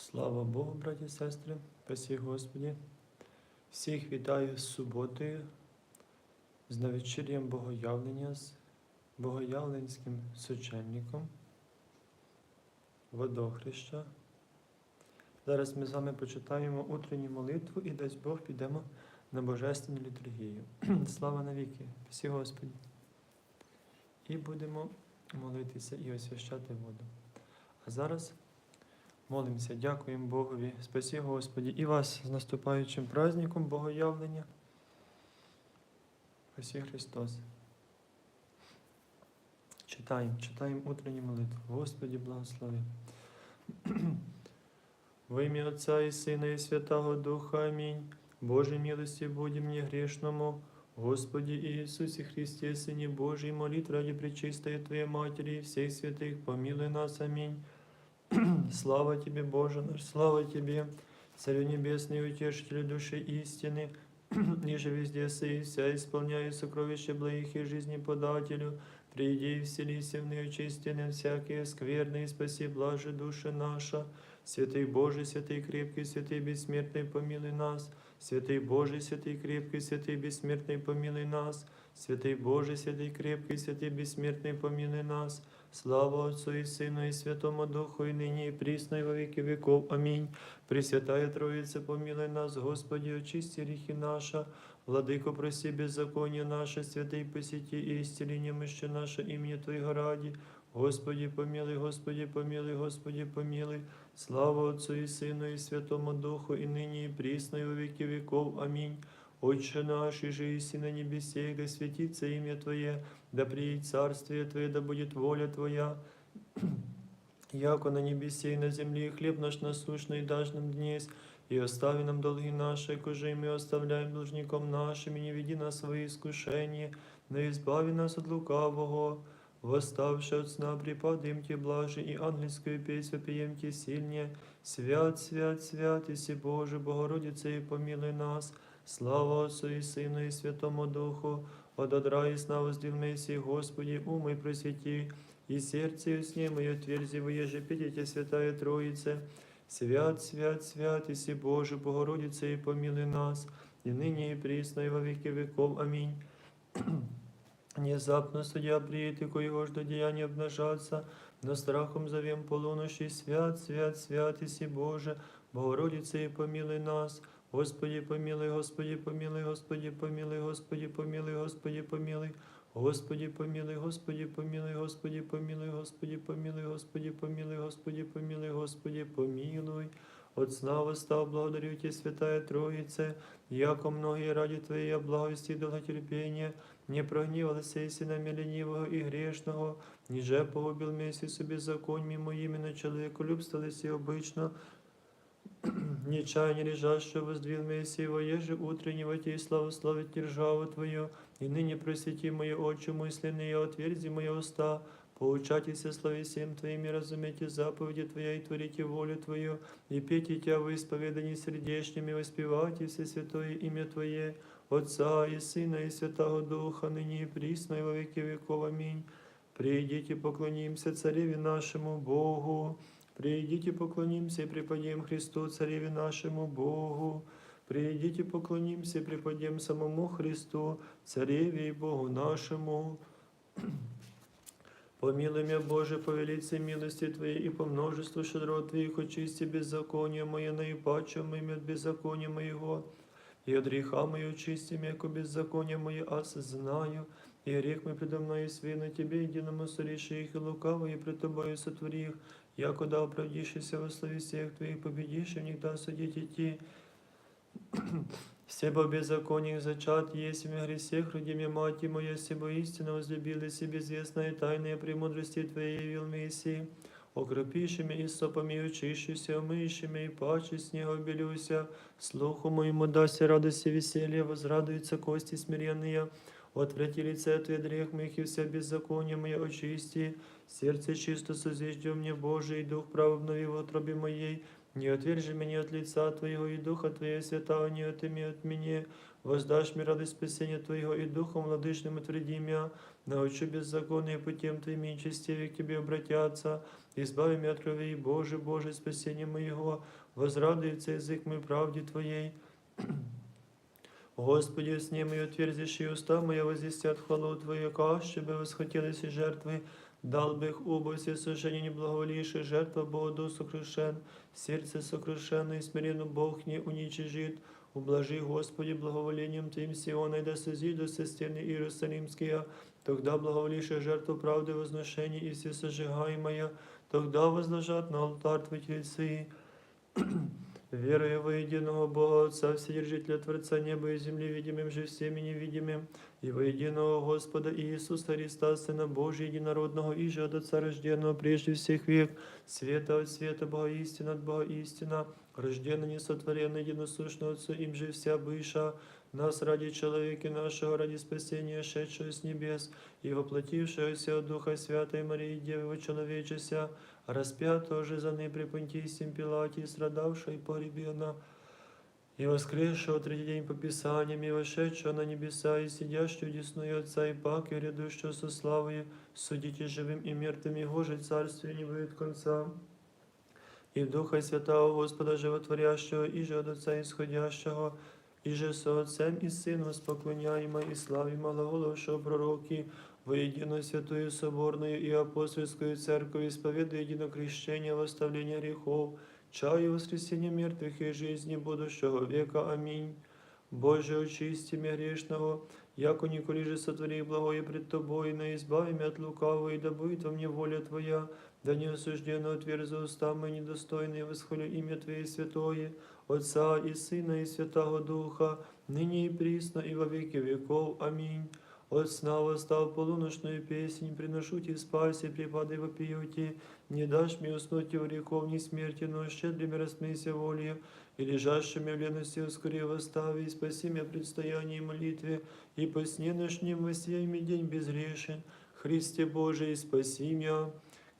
Слава Богу, браті і сестри, спасі Господі. Всіх вітаю з суботою, з навечір'ям Богоявлення, з Богоявленським сочельником, водохреща. Зараз ми з вами почитаємо утренню молитву і дасть Бог підемо на Божественну літургію. Слава навіки, всі Господі. І будемо молитися і освящати воду. А зараз молимося, дякуємо Богові, спасі Господі, і вас з наступаючим праздником Богоявлення. Спасі Христос. Читаємо, читаємо утренню молитву. Господі благослови. Во ім'я Отця і Сина, і Святого Духа. Амінь. Боже милості будем мне грешному, Господи Иисусе Христе, Сыне Божий, молит ради пречистой Твоей Матери и всех святых, помилуй нас. Аминь. Слава Тебе, Боже наш, слава Тебе, Царю Небесный, Утешителю души истины, ниже везде сей, вся исполняя сокровища благих и жизни подателю, приди и вселися в неочистенные всякие скверные, спаси блаже души наша, Святый Божий, святый крепкий, святый бессмертный, помилуй нас, Святый Божий, святый крепкий, святый бессмертный, помилуй нас, Святый Божий, святый крепкий, святый бессмертный, помилуй нас, Слава Отцу и Сыну и Святому Духу, и ныне и присно, и во веки веков. Аминь. Пресвятая Троица, помилуй нас, Господи, очисти грехи наша, Владыко, проси беззаконие наше, святый посети и исцели немощи наше имя Твоего ради. Господи, помилуй, Господи, помилуй, Господи, помилуй. Слава Отцу и Сыну и Святому Духу, и ныне и присно, и во веки веков. Аминь. Отче наш, и на небесе, да светится имя Твое, да приедет царствие Твое, да будет воля Твоя, яко на небесе и на земле, и хлеб наш насущный дашь нам днесь, и остави нам долги наши, коже и мы оставляем должником нашим, и не веди нас свои искушения, но избави нас от лукавого. Восставши от сна, припадем Тебе блажи, и ангельскую песнь пеем Тебе сильнее. Свят, свят, свят, Иси Боже, Богородице, и помилуй нас. Слава Отцу и Сыну и Святому Духу, от одра и сна воздел Мессии, Господи, умы просвети, и сердце и сне мое тверзи, воеже петите, Святая Троице. Свят, свят, свят, Иси Боже, Богородице, и помилуй нас, и ныне и присно, и во веки веков. Аминь. Внезапно судья приит, и коего жду деяния обнажаться, но страхом зовем полуноши, свят, свят, свят, Иси Боже, Богородице, и помилуй нас. Господи, помилуй, Господи, помилуй, Господи, помилуй, Господи, помилуй, Господи, помилуй. Господи, помилуй, Господи, помилуй, Господи, помилуй, Господи, помилуй, Господи, помилуй, Господи, помилуй, Господи, помилуй. От сна восстав, благодарю Тебе, Святая Троице, яко многие ради Твоей благости и долготерпения, не прогнівалися і на ленивого і грешного, ніже погубил месі собі законьми моїми на человеколюбство лиси обычно, Нечаяние лежащего воздвил Мессии, воеже утреннего Тебе славословить державу Твою, и ныне просвети мои очи мысленные, отверзи мои уста, поучайтесь славе всем Твоим и разумейте заповеди Твоя и творите волю Твою, и пейте Тебя в исповедании сердечными, воспевайте все святое имя Твое, Отца и Сына и Святого Духа, ныне и присно и во веки веков. Аминь. Придите, поклонимся Цареве нашему Богу. Придите, поклонимся и преподем Христу, Цареве нашему Богу. Придите, поклонимся и преподем самому Христу, Цареве и Богу нашему. Помилуй меня, Боже, по велице милости Твоей и по множеству щедрот Твоих очисти беззаконие мое, наипаче моим от беззакония моего. И от греха мое очисти меня, яко беззаконие мое, аз знаю, и грех мой предо мною свину Тебе, единому сориши их, и лукавые пред Тобою сотвори их, яко да оправдишься во славе всех Твоих, победишь, и в них да судить идти. Все бо беззакониях зачат, есть в гресех, роди мне моя, себо истинно возлюбили себе известная тайная премудрости Твоей явил Мессии. Окропишими и сопами очищуся, омишими и паче снега белюся, слуху моему даси радости веселья, возрадуются кости смиренные, отврати лице Твое грех моих и вся беззаконие мое очисти, сердце чисто созиждем мне Божий, и дух прав обнови в утробе моей, не отвержи меня от лица Твоего, и Духа Твоего святого не отыми от меня, воздашь мне радость спасения Твоего, и Духом владычным утверди меня, научу беззаконные путем Твоими и честивее к Тебе обратятся, избави меня от крови, Боже, Боже, спасение моего, возрадуется язык мой правде Твоей. Господи, сні мої отверзишь, и уста моя возвестят хвалу Твою, каще бы восхотелись и жертвы, дал бы их оба все сожжения неблаговоливших, жертва Богу сокрушен, сердце сокрушенное и смиренно Бог не уничижит. Ублажи, Господи, благоволением Твоим Сиона, и да созидутся стены Иерусалимские, тогда благоволивших жертву правды возношения и все сожигаемое, тогда возложат на алтарь Твои тельцы. Веруя во единого Бога Отца, Вседержителя Творца неба и земли, видимым же всеми невидимым, и во единого Господа Иисуса Христа, Сына Божия, единородного, и же от Отца рожденного прежде всех век, света от света, Бога истина от Бога истина, рожденный, несотворенный, единосущный Отцу, им же вся быша, нас ради человека нашего, ради спасения, шедшего с небес, и воплотившегося от Духа Святой Марии, Девы человечеся, распятого же за ней при Понтийсим Пилате, страдавшего и погребена, и воскресшего третий день по Писаниям, и вошедшего на небеса, и сидящего десную Отца, и пак, и рядущего со славою, судите живым и мертвым, и Божий царствие не будет конца. И в Духа Святого Господа Животворящего, и же от Отца исходящего, и же со Отцем и Сыном споклоняемо и славимо глаголовшего пророки, во единую святую соборную и апостольскую церковь, исповедуя едино крещение, восставление грехов, чаю воскресения мертвых и жизни будущего века. Аминь. Боже, очисти меня грешного, яко николи же сотвори благое пред Тобой, но избави меня от лукавого, и да будет во мне воля Твоя, да не осужденно отверзу уста мои недостойные, восхвалю имя Твое святое, Отца и Сына и Святого Духа, ныне и присно и во веки веков. Аминь. От сна восстав полуночную песнь, приношу тебе спаси, припадай вопиюти, не дашь мне уснуть и в грехов, ни смерти, но щедрыми рассмейся волею, и лежащими в лености ускори восстави, и спаси меня предстоянии и молитве, и по сне ночним воссиями день безгрешен. Христе Божий, спаси меня.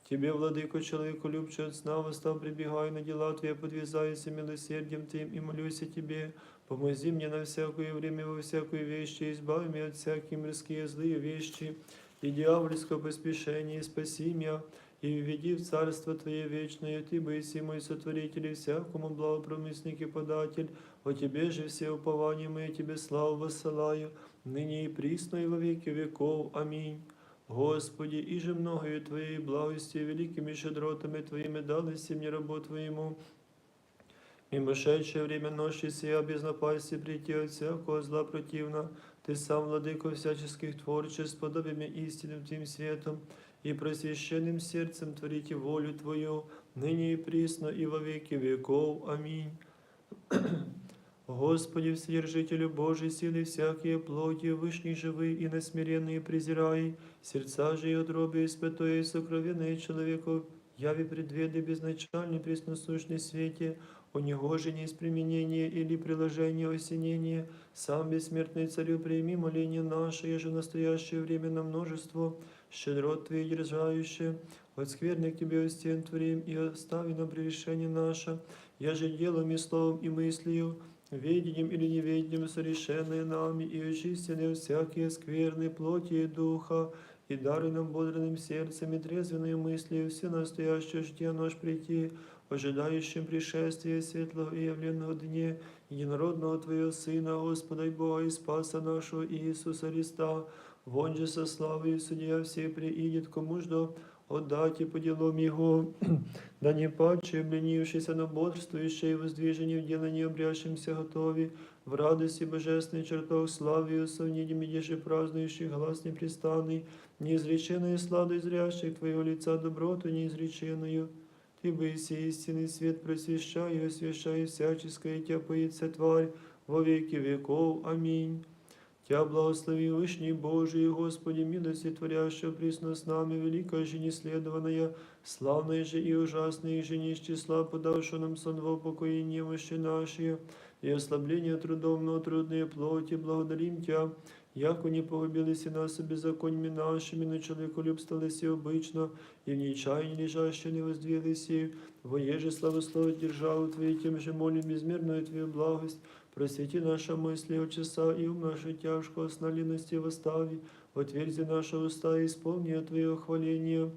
Тебе, владыко, человеку любче от сна, восстав, прибегай на дела Твои, подвязайся милосердием Твоим и молюсь о Тебе. Помози мне на всякое время, во всякую вещи, и избави меня от всякие мирские злые вещи, и дьявольского поспешения, и спаси меня, и введи в Царство Твое вечное, Ты, Боиси мой сотворитель, и всякому благопромысник и податель, о Тебе же все упования мои, Тебе славу воссылаю, ныне и присно, и во веки веков. Аминь. Господи, и же многою Твоей благости, великими щедротами Твоими дались мне рабу Твоему, Мимошедшее время ночи сия без напасти прийти от всякого зла противно, Ты сам, владыко всяческих творчеств, подобие мне истинным Твоим светом и просвященным сердцем творите волю Твою, ныне и присно, и во веки веков. Аминь. Господи, Вседержителю Божий, силы всякие плоти, вышние живые и насмиренные презирай, сердца же и отробие святое и сокровенное человеку, яви предведы безначальный пресносущный свете, у него же не из применения или приложения осенения, сам бессмертный царю прими моление наше, еже в настоящее время на множество, щедрот Твоей держающее, от скверных Тебе стен творим и остави нам прегрешение наше, я же делом и словом и мыслью, ведением или неведением совершенные нами, и очистены всякие скверные плоти и духа, и даруй нам бодрым сердцем и трезвенной мыслью все настоящее ждя наш прийти, ожидающим пришествия светлого и явленного дне, единородного Твоего Сына, Господа и Бога и Спаса нашего Иисуса Христа, вон же со славой судья все приидет, кому ждо отдать и по делам Его, да не паче, обленившийся, но бодрствующий и воздвижение в делании обрящимся готови, в радости божественный чертог славы и усовнидим, идешь празднующий глаз непрестанный, неизреченную сладость зрящих Твоего лица доброту неизреченную. Ты бы сей истинный свет просвещай и освящай всяческое Тя поится тварь во веки веков. Аминь. Тя благослови Вышний Божий, Господи, милости творящего присно с нами, великая же неследованная, славная же и ужасная же не из числа, подавшего нам сон во покое немощи наши, и ослабление трудом, но трудные плоти, благодарим Тя, яко вони погубились и нас законьми нашими, но человеколюбствовались сталися обично, и в нічайні лежаще не воздвілися, и воеже славословить державу Твою, тем же молим безмірною Твою благость, просвети наша мысли от і ум нашу тяжкого осналіності в восстави, отверзи наши уста і исполни Твоє хваление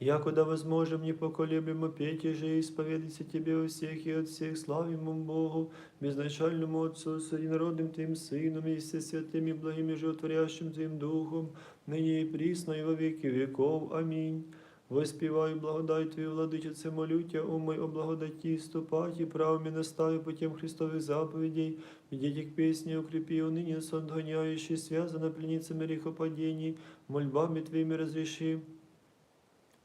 Якуда возможем, непоколеблемо петь и же исповедаться Тебе у всех и от всех, славимому Богу, безначальному Отцу, с единородным Твоим Сыном и все святым и благим и животворящим Твоим Духом, ныне и присно и во веки веков. Аминь. Воспіваю благодать Твою, владичице, молю Тя, умой о благодаті, ступать и правами настави путем Христовых заповедей, идите к песне, укрепи уныне сон гоняющий, связано пленницами грехопадений, мольбами Твоими разреши.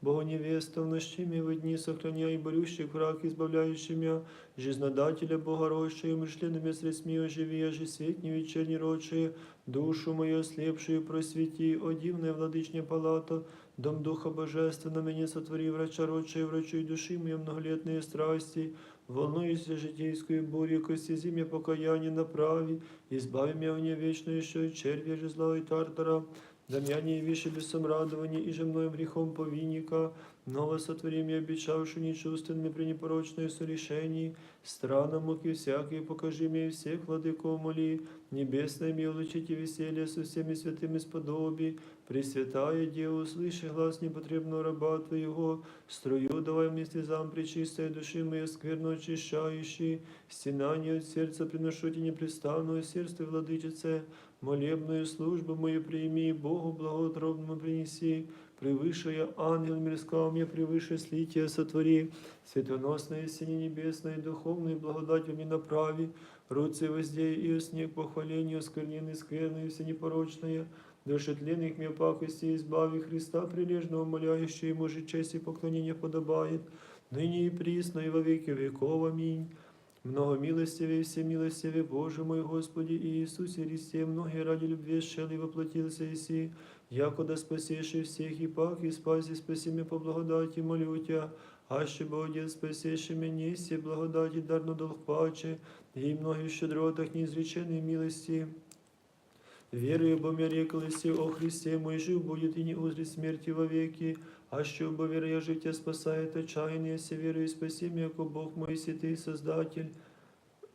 Богу невеста, в нощими в дни сохраняй борющих враг, избавляющий меня, жизнодателя Бога рощаю, мышленными средствами оживи, ожи свет не вечерний рочие, душу мою ослепшую просвети, о дивная владычня палата, дом Духа Божественного меня сотвори, врача рочие, врачуй души моей многолетные страсти, волнуюся житейскую бурю, кости зиме покаяние направи, избави меня в вечную еще червя же зла и тартара, да меня не виши бесом радования, и же мною грехом повинника, ново сотвори мне обещавши нечувственными при непорочное сорешении, странам муки всякие покажи мне всех владыков моли, небесное милочите веселье со всеми святыми сподоби, Пресвятая Дева, услыши глаз непотребного раба Твоего, струю давай мне слезам пречистой души моей скверно очищающей, стенание от сердца приношу тебе непрестанную сердце владычице, молебную службу мою прими, Богу благоутробному принеси, превыше я ангел мирского мне превыше слития сотвори, светоносное сине небесное, духовную благодать мне направи, руцы воздей и снег похвалению, скверненный, скверный, все непорочное, Души тленных мне пакости избави Христа прилежного, моляющего ему же честь и поклонение подобает, ныне и присно, и во веки веков. Аминь. Много милостивый, все милостивый Боже мой Господи и Иисусе Христе, многие ради любви шел воплотился Иси, якода спасеши всех и пак, и спаси, спаси меня по благодати, молю Тя, аще Боже, спасеши меня, все благодати, дарно долг паче, и многих щедротах неизреченной милости. Верую, бо мне реклися о Христе мой жив будет и не узрит смерти вовеки, а що бо вера я життя спасает отчаяние, все верую, спаси меня, яко Бог мой святый Создатель.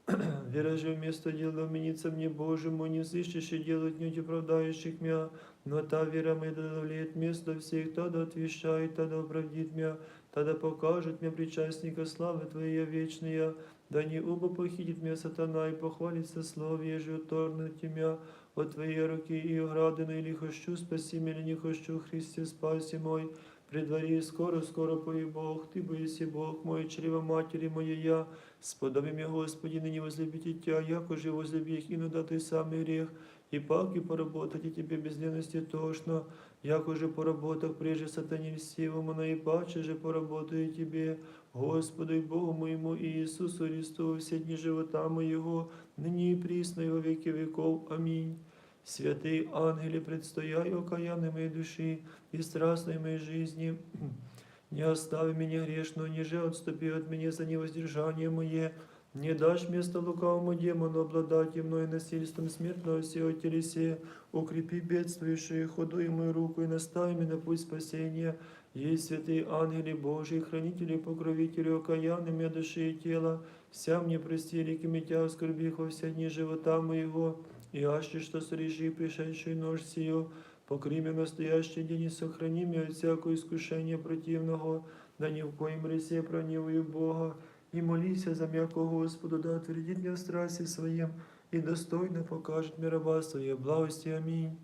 Вера же вместо дела вменится мне, Боже мой, не взыщешь и делать не оправдающих меня, но та вера моя да давлеет место всех, тогда отвещает, тогда оправдит меня, тогда покажет мне причастника славы Твоей вечная, да не оба похитит меня сатана и похвалится слове, же уторнуть меня от Твоей руки и оградину, или хочу спаси меня, не хочу, Христе, спаси мой, при дворі скоро, скоро пої Бог, Ти боїси Бог мой, чрева матері моєя, сподоби меня, Господи, ныне возлюбить Тя, яко же возлюби их, иногда Ты самый грех, и пак и поработать и Тебе без лености тошно, яко же поработах прежде сатане льстивому, наипаче же поработаю Тебе, Господу и Богу моему и Иисусу Христу, все дни живота моего, ныне и присно, и во веки веков. Аминь. Святый ангеле, предстояй окаянной моей души и страстной моей жизни. Не остави меня грешного, ниже отступи от меня за невоздержание мое. Не дашь место лукавому демону обладать и мной насильством смертного всего телесе. Укрепи бедствующую худую мою руку и настави меня на путь спасения. Есть святые ангели Божии, хранители и покровители окаянными души и тела. Вся мне прости, реки митя, скорбих во все дни живота моего. И аще что срежи пришедшую нож сию, покри меня настоящий день и сохрани меня от всякого искушения противного, да ни в коем ресе прониваю Бога, и молися за м'яко Господу, да отвердит меня в страсти своем, и достойно покажет мне раба своей благости. Аминь.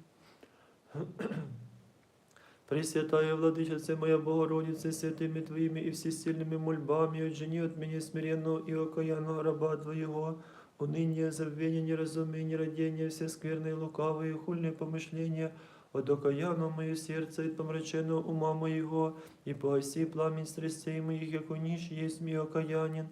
Пресвятая Владычице моя Богородице, святыми Твоими и всесильными мольбами, отжени от меня смиренного и окаянного раба Твоего, уныние, забвение, неразумие, нерадение, все скверные, лукавые, хульные помышления, от окаянного мое сердце и помраченного ума моего, и погаси пламень страстей моих, як нищ есть мой окаянин,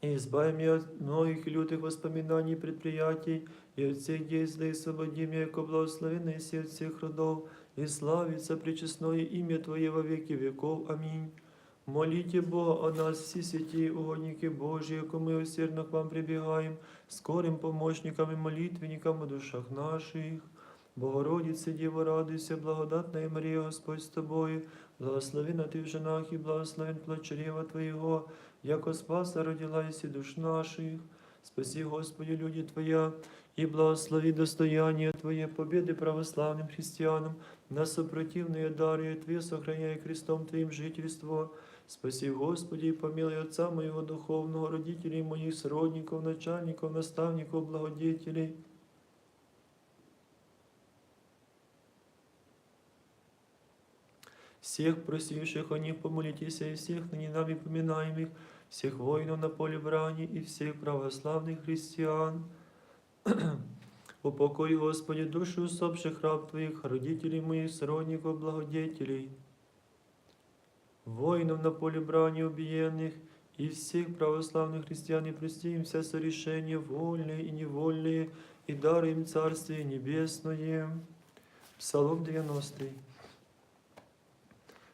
и избави меня от многих лютых воспоминаний и предприятий, и от всех действий освободи меня, яко благословенный си от всех родов, и славится пречестное имя Твое во веки веков. Аминь. Молите Бога о нас, все святые угодники Божьи, яко мы усердно к вам прибегаем, скорым помощникам и молитвенникам о душах наших. Богородице, Дева, радуйся, благодатная Мария, Господь с тобою, благословена ты в женах и благословен плод чрева Твоего, яко спаса родилась и душ наших. Спаси, Господи, люди Твоя, и благослови достояние Твое, победы православным христианам, на сопротивные дары Твои, сохраняй крестом Твоим жительство. Спаси, Господи, и помилуй Отца моего духовного, родителей моих, сродников, начальников, наставников, благодетелей. Всех просивших о них помолитесь, и всех ныне нами поминаемых, всех воинов на поле брани и всех православных христиан. Упокой, Господи, души усопших раб Твоих, родителей моих, сродников, благодетелей, воинов на поле брани убиенных, и всех православных христиан, и прости им все сорешения, вольные и невольные, и дары им Царствие Небесное. Псалом 90.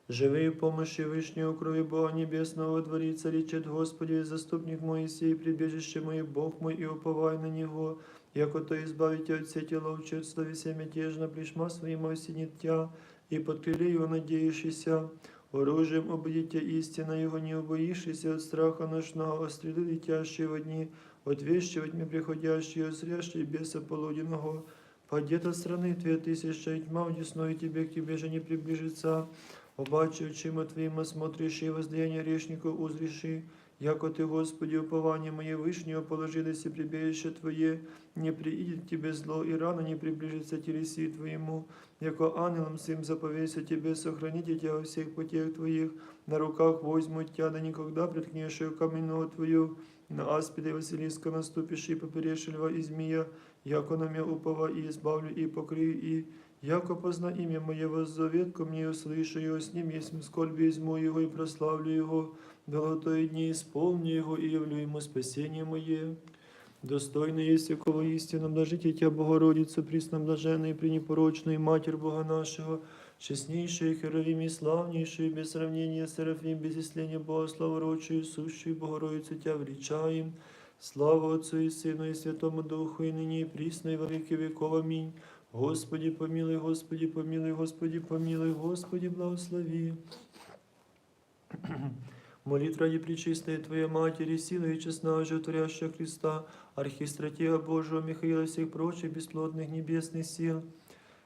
Живи в помощи Вышнего крови Бога Небесного, дворица речет Господи, заступник Моисей, прибежище мой, Бог мой, и уповай на Него, яко то избавите от все тела учетства весе мятежно, плешма своим осенитя, и под крыле его надеющийся, оружием обудите истина его, не убоишься от страха ночного, от стрелы летящего дни, от вещи во тьме приходящие, от зрящей беса полуденного, падет от страны две тысячи, и тьма удесной тебе, к тебе же не приближится, Побачи очима Твоїм, смотришь и воздаяние грешников узриши, яко Ты, Господи, упование мое вышнего положилось и прибежище Твое, не приидет Тебе зло, и рано не приближится телеси Твоему, яко ангелом сим заповейся Тебе, сохраните Тебя во всех путях Твоих, на руках возьмут Тебя, да никогда приткнешь каменного Твою, на аспиде Василиска наступишь и поперешь льва и змея, яко на меня упова и избавлю и покрию и Яко позна имя Моє воззовет ко мне, услышу его, с ним есть скорби изму его и прославлю его, долготої дни исполню его и явлю ему спасение мое. Достойно есть якого истинно блажите Тя, Богородицу, присно блаженной, пренепорочную Матерь Бога нашего, честнейшую, херовим и славнейшую, без сравнения Серафим, без исления Бога, славородчую, сущую Богородицу Тя величаем. Слава Отцу и Сыну и Святому Духу, и ныне и присно, и во веки веков. Аминь. Господи, помилуй, Господи, помилуй, Господи, помилуй, Господи, благослови. Молитва ради Пречистой Твоей Матери, силы и честна, животворящая Христа, архистратега Божьего Михаила и всех прочих бесплотных небесных сил,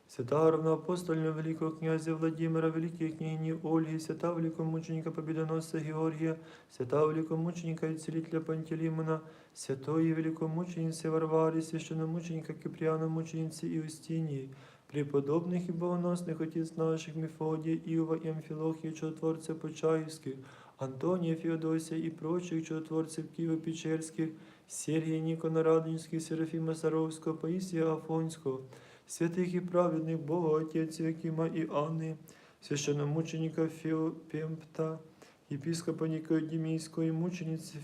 свята равноапостольного великого князя Владимира, великой княгини Ольги, свята великомученика Победоносца Георгия, свята великомученика и целителя Пантелеймона, святой и великомученицы Варвари, священномученика Киприана, мученицы Иустинии, преподобных и богоносных отец наших Мефодия, Иова и Амфилохия, чудотворцев Почаевских, Антония, Феодосия и прочих чудотворцев Киево-Печерских, Сергия Никона Радонежских, Серафима Саровского, Паисия Афонського, святых и праведных Бога, Отец Якима и Анны, священномученика Феопемпта, епископа Никодимийского и мученицы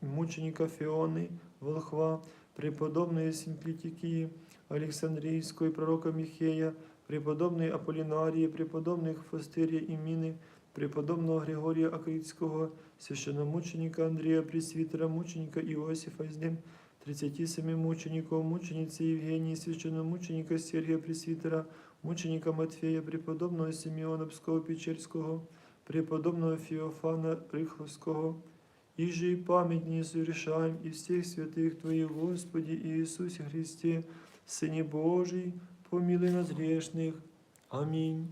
мученика Феоны, Волхва, преподобной Симплитикии, Александрийской, пророка Михея, преподобной Аполлинарии, преподобных Фостерия и Мины, преподобного Григория Акритского, священномученика Андрея Пресвитера, мученика Иосифа из ним, 37 мучеников, мученицы Евгении, священномученика Сергия Пресвитера, мученика Матфея, преподобного Симеона Пскова-Печерского, преподобного Феофана Риховского, и же и память не совершаем и всех святых Твоих, Господи Иисусе Христе, Сыне Божий, помилуй нас грешных. Амінь.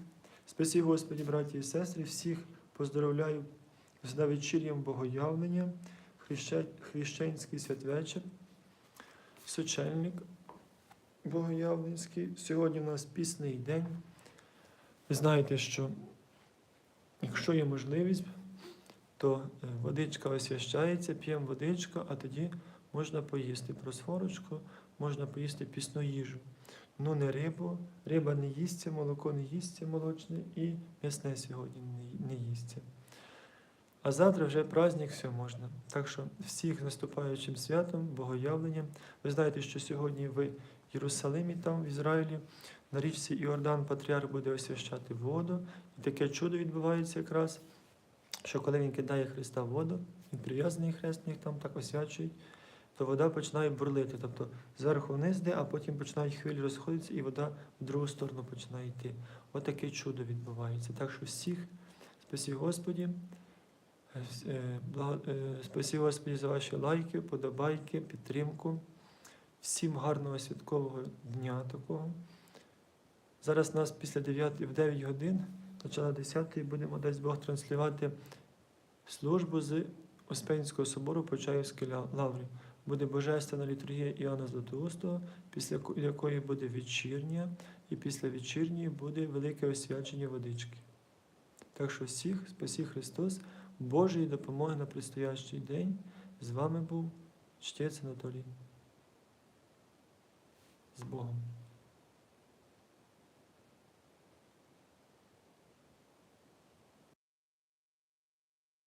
Спаси, Господи, браті і сестри, всіх поздравляю з навечір'ям Богоявлення, хреща- хрещенський святвечір, сочельник Богоявленський. Сьогодні у нас пісний день. Ви знаєте, що якщо є можливість, то е, водичка освящається, п'ємо водичку, а тоді можна поїсти просфорочку, можна поїсти пісну їжу. Ну, не рибу, риба не їсться, молоко не їсться молочне і м'ясне сьогодні не- не їсться. А завтра вже праздник, все можна. Так що всіх наступаючим святом, богоявленням. Ви знаєте, що сьогодні в Єрусалимі, там, в Ізраїлі, на річці Іордан Патріарх буде освящати воду. І таке чудо відбувається якраз що коли він кидає Христа в воду, він прив'язаний хрест, їх там так освячують, то вода починає бурлити. Тобто зверху вниз йде, а потім починають хвилі розходитися, і вода в другу сторону починає йти. Отаке чудо відбувається. Так що всіх спасі Господі. е, е, е, Спасі Господі за ваші лайки, подобайки, підтримку. Всім гарного святкового дня такого. Зараз нас після 9, в 9 годин, почала 10-ї будемо дасть Бог транслювати службу з Успенського собору Почаївської ла- лаври. Буде Божественна літургія Іоанна Златоустого, після якої буде вечірня, і після вечірньої буде велике освячення водички. Так що всіх, спасі Христос, Божої допомоги на предстоящий день. З вами був чтець Анатолій. З Богом.